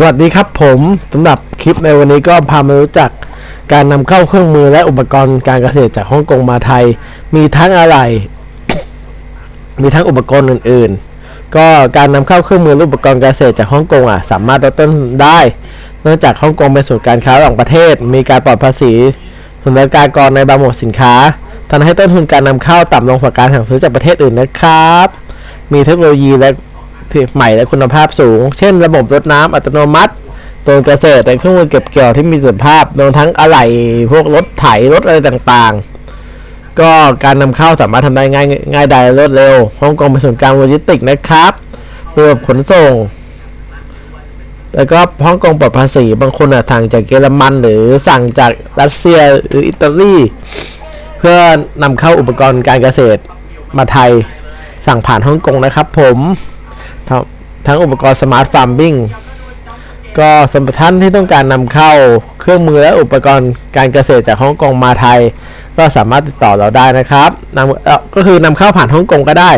สวัสดีครับผมสำหรับคลิปในวันนี้ก็พามารู้จักการนำเข้าเครื่องมือและอุปกรณ์การเกษตรจากฮ่องกงมาไทย มีทั้งอะไร มีทั้งอุปกรณ์อื่น ๆ ก็การนำเข้าเครื่องมือและอุปกรณ์เกษตรจากฮ่องกงอะสามารถลดต้นได้เนื่องจากฮ่องกงเป็นศูนย์การค้าระหว่างประเทศ มีการปลอดภาษีสุลกากรในบางหมวดสินค้าทำให้ต้นทุนการนำเข้าต่ำลงกว่าการสั่งซื้อจากประเทศอื่นนะครับ มีเทคโนโลยีและ ใหม่และคุณภาพสูง เช่น ระบบรดน้ำอัตโนมัติตัวเกษตรและเครื่องมือเก็บเกี่ยวที่มีสิทธิภาพรวมทั้งอะไหล่พวกรถไถรถอะไรต่างๆ ก็การนำเข้าสามารถทำได้ง่ายง่ายดายรวดเร็วฮ่องกงเป็นศูนย์กลางโลจิสติกส์นะครับระบบขนส่งแล้วก็ฮ่องกงปลอดภาษีบางคนอะสั่งจากเยอรมัน หรือสั่งจากรัสเซียหรืออิตาลีเพื่อนำเข้าอุปกรณ์การเกษตรมาไทยสั่งผ่านฮ่องกงนะครับผม ทั้งอุปกรณ์สมาร์ทฟาร์มบิ้งก็สำหรับท่านที่ต้องการนำเข้าเครื่องมือและอุปกรณ์การเกษตรจากฮ่องกงมาไทย ก็สามารถติดต่อเราได้นะครับนำเอ่อก็คือนำเข้าผ่านฮ่องกงก็ได้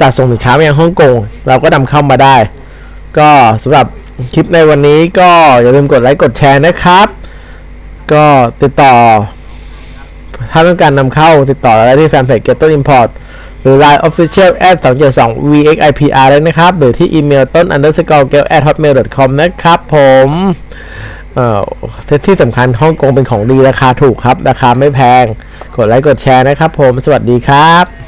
จัดส่งสินค้าไปยังฮ่องกงเราก็นำเข้ามาได้ ก็สำหรับคลิปในวันนี้ก็อย่าลืมกดไลค์กดแชร์นะครับ ก็ติดต่อถ้าต้องการนำเข้าติดต่อได้ที่แฟนเพจ Getter Import รือ Line Official at 272 VXIPR เลยนะครับ หรือที่อีเมลต้น underscore g e l at hotmail com นะครับผมเอ่อที่สำคัญฮ่องกงเป็นของดีราคาถูกครับ ราคาไม่แพง กดไลค์กดแชร์นะครับผม สวัสดีครับ